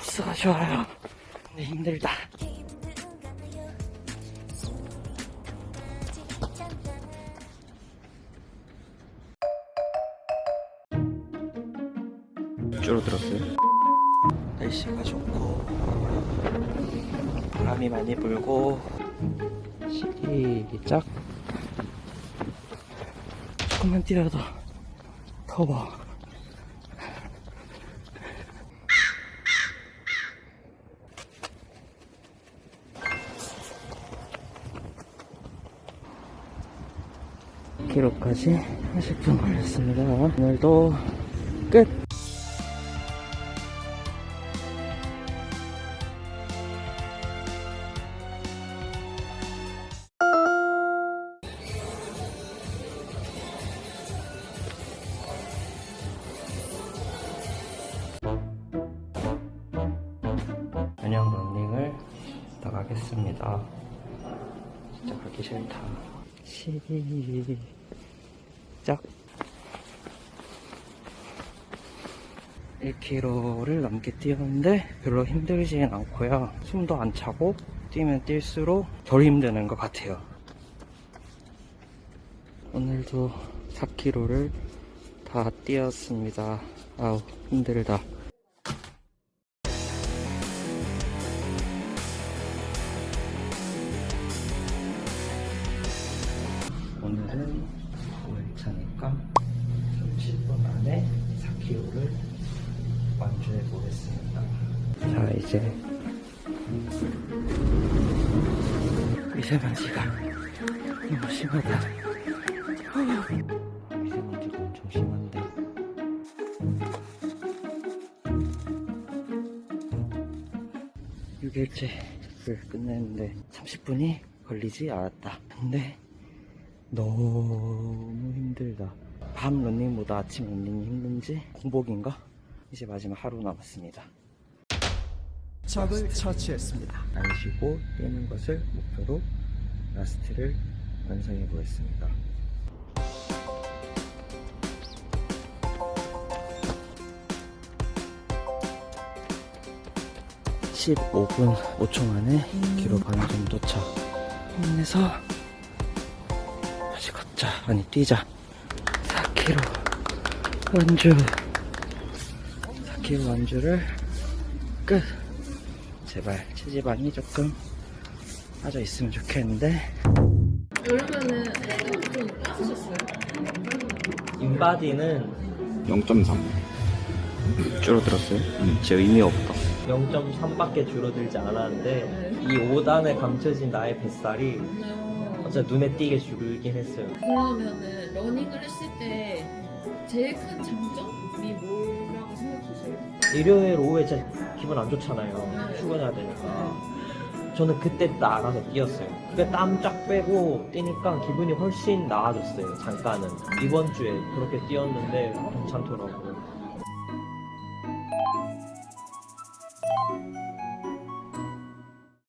코스가 좋아요. 근데 힘들다. 줄어들었어요. 날씨가 좋고 바람이 많이 불고 시작 조금만 뛰어도 더워 기록까지 30분 걸렸습니다 오늘도 끝 저녁 런닝을 나가겠습니다. 진짜 가기 싫다. 시작. 1km를 넘게 뛰었는데 별로 힘들지는 않고요. 숨도 안 차고 뛰면 뛸수록 덜 힘드는 것 같아요. 오늘도 4km를 다 뛰었습니다. 아우 힘들다. 이제 미세먼지가 너무 심하다. 미세먼지가 엄청 심한데. 육일째를 끝냈는데 30분이 걸리지 않았다. 근데 너무 힘들다. 밤 런닝보다 아침 런닝이 힘든지 공복인가? 이제 마지막 하루 남았습니다. 적을 처치했습니다. 안 쉬고 뛰는 것을 목표로 라스트를 완성해 보겠습니다. (15분 5초) 만에 기로 반점 도착 힘내서 다시 걷자. 아니 뛰자. 4km 완주. 4km 완주를 끝 제발 체지방이 조금 빠져 있으면 좋겠는데 그러면은 해도 좀 빠지셨어요? 인바디는 0.3. 줄어들었어요? 제 의미 없다 0.3밖에 줄어들지 않았는데 이 5단에 감춰진 나의 뱃살이 어, 진짜 눈에 띄게 줄긴 했어요. 그러면은 러닝을 했을 때 제일 큰 장점이 뭐라고 생각하세요? 일요일 오후에 진짜 기분 안 좋잖아요. 네. 출근해야 되니까. 저는 그때 나가서 뛰었어요. 그게 땀 쫙 빼고 뛰니까 기분이 훨씬 나아졌어요. 잠깐은 이번 주에 그렇게 뛰었는데 괜찮더라고요.